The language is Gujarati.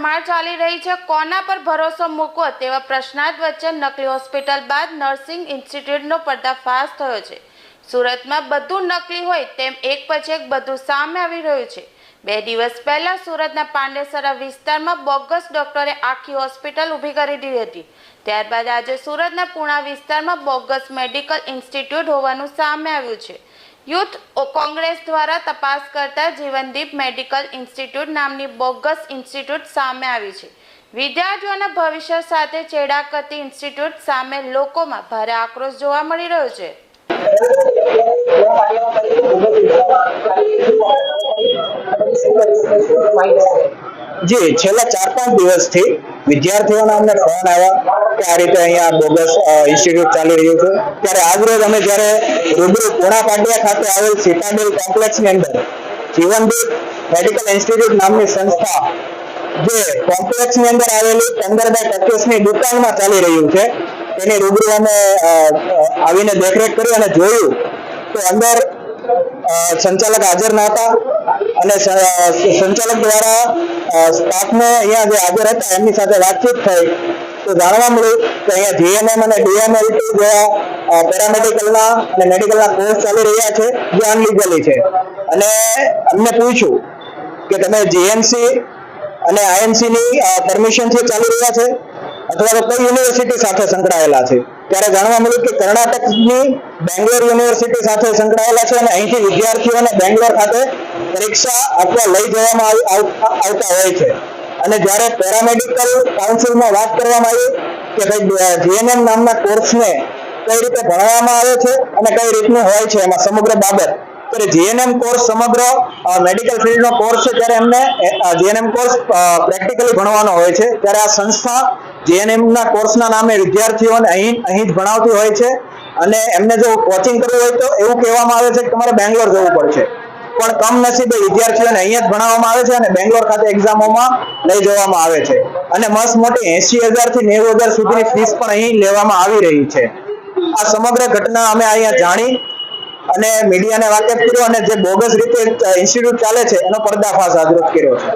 સારવાર ચાલી રહી છે. કોના પર ભરોસો મૂકવો તેવા પ્રશ્નાર્થ વચ્ચે નકલી હોસ્પિટલ બાદ નર્સિંગ ઇન્સ્ટિટ્યૂટનો પર્દાફાશ થયો છે. સુરતમાં બધું નકલી હોય તેમ એક પછી એક બધું સામે આવી રહ્યું છે. બે દિવસ પહેલા સુરતના પાંડેસરા વિસ્તારમાં બોગસ ડોક્ટરે આખી હોસ્પિટલ ઊભી કરી દીધી હતી. ત્યારબાદ આજે સુરતના પુણા વિસ્તારમાં બોગસ મેડિકલ ઇન્સ્ટિટ્યૂટ હોવાનું સામે આવ્યું છે. યુથ કોંગ્રેસ દ્વારા તપાસ કરતા જીવનદીપ મેડિકલ ઇન્સ્ટિટ્યૂટ નામની બોગસ ઇન્સ્ટિટ્યૂટ સામે આવી છે. વિદ્યાર્થીઓના ભવિષ્ય સાથે ચેડા કરતી ઇન્સ્ટિટ્યૂટ સામે લોકોમાં ભારે આક્રોશ જોવા મળી રહ્યો છે. જે, છેલ્લા ચાર પાંચ દિવસથી વિદ્યાર્થીઓના અમને ફોન આવ્યા કે આ રીતે અહીંયા બોગસ ઇન્સ્ટિટ્યૂટ ચાલી રહ્યું છે. ત્યારે આજરોજ અમે જ્યારે રૂબરૂ પોણા પાટિયા ખાતે આવેલ સિટાડેલ કોમ્પ્લેક્સની અંદર જીવનદીપ મેડિકલ ઇન્સ્ટિટ્યૂટ નામની સંસ્થા જે કોમ્પ્લેક્સની અંદર આવેલી પંદર બાય પચીસની દુકાનમાં ચાલી રહ્યું છે. તેની રૂબરૂ અમે આવીને દેખરેખ કરી અને જોયું તો અંદર સંચાલક હાજર ન હતા અને સંચાલક દ્વારા સ્ટાફને અહીંયા જે હાજર હતા એમની સાથે વાતચીત થઈ તો જાણવા મળ્યું કે અહીંયા જીએનએમ અને ડીએમએલ જેવા પેરામેડિકલના અને મેડિકલના કોર્સ ચાલી રહ્યા છે, જે અનલીગલી છે. અને અમને પૂછ્યું કે તમે જીએમસી અને આઈએમસીની પરમિશન છે ચાલી રહ્યા છે, અથવા તો કઈ યુનિવર્સિટી સાથે સંકળાયેલા છે? ત્યારે જાણવા મળ્યું કે કર્ણાટકની બેંગ્લોર યુનિવર્સિટી સાથે સંકળાયેલા છે અને અહીંથી વિદ્યાર્થીઓને બેંગ્લોર ખાતે પરીક્ષા આપવા લઈ જવામાં આવ- આવ- આવતા હોય છે. અને જ્યારે પેરામેડિકલ કાઉન્સિલમાં વાત કરવામાં આવી કે ભાઈ જીએનએમ નામના કોર્સને કઈ રીતે ભણવામાં આવે છે અને કઈ રીતનું હોય છે એમાં સમગ્ર બાબત. ત્યારે જીએનએમ કોર્સ સમગ્ર મેડિકલ ફિલ્ડનો કોર્સ છે, ત્યારે એમને જીએનએમ કોર્સ પ્રેક્ટિકલી ભણવાનો હોય છે. ત્યારે આ સંસ્થા જીએનએમના કોર્સના નામે વિદ્યાર્થીઓને અહીં અહીં જ ભણાવતી હોય છે. અને એમને જો કોચિંગ કરવું હોય તો એવું કહેવામાં આવે છે કે તમારે બેંગ્લોર જવું પડશે. પણ કમનસીબે વિદ્યાર્થીઓને અહીંયા જ ભણાવવામાં આવે છે અને બેંગ્લોર ખાતે એક્ઝામોમાં લઈ જવામાં આવે છે. અને મસ્ત મોટી એસી હજારથી નેવું હજાર સુધીની ફીસ પણ અહીં લેવામાં આવી રહી છે. આ સમગ્ર ઘટના અમે અહીંયા જાણી અને મીડિયાને વાકેફ કર્યો અને જે બોગસ રીતે ઇન્સ્ટિટ્યૂટ ચાલે છે એનો પર્દાફાશ આજરોજ કર્યો છે.